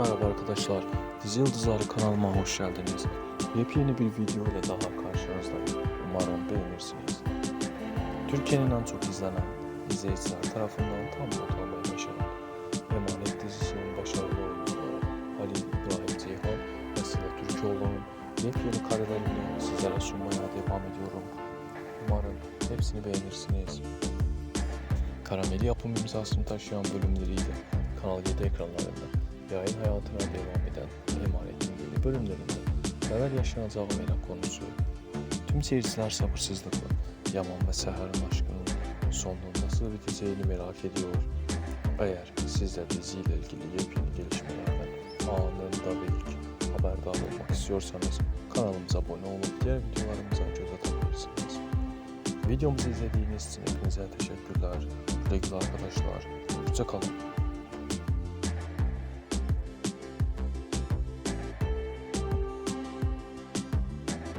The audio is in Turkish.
Merhaba arkadaşlar, Dizi Yıldızları kanalıma hoş geldiniz. Yepyeni bir video ile daha karşınızdayım. Umarım beğenirsiniz. Türkiye'nin en çok izlenen izleyiciler tarafından tam not almayı başaran Emanet dizisinin başarılı oyuncuları Halil İbrahim Ceyhan ve Sıla Türkoğlu'nun yepyeni karelerini sizlere sunmaya devam ediyorum. Umarım hepsini beğenirsiniz. Karameli yapım imzasını taşıyan bölümleriyle Kanal 7 ekranlarında yayın hayatına devam eden Emanet'in yeni bölümlerinde neler yaşanacağı merak konusu. Tüm seyirciler sabırsızlıkla Yaman ve Seher'in aşkının sonunun nasıl biteceğini merak ediyor. Eğer siz de diziyle ilgili yepyeni gelişmelerden anında ve ilk haberdar olmak istiyorsanız kanalımıza abone olup diğer videolarımıza göz atabilirsiniz. Videomuzu izlediğiniz için hepinize teşekkürler. Güle arkadaşlar. Hoşçakalın.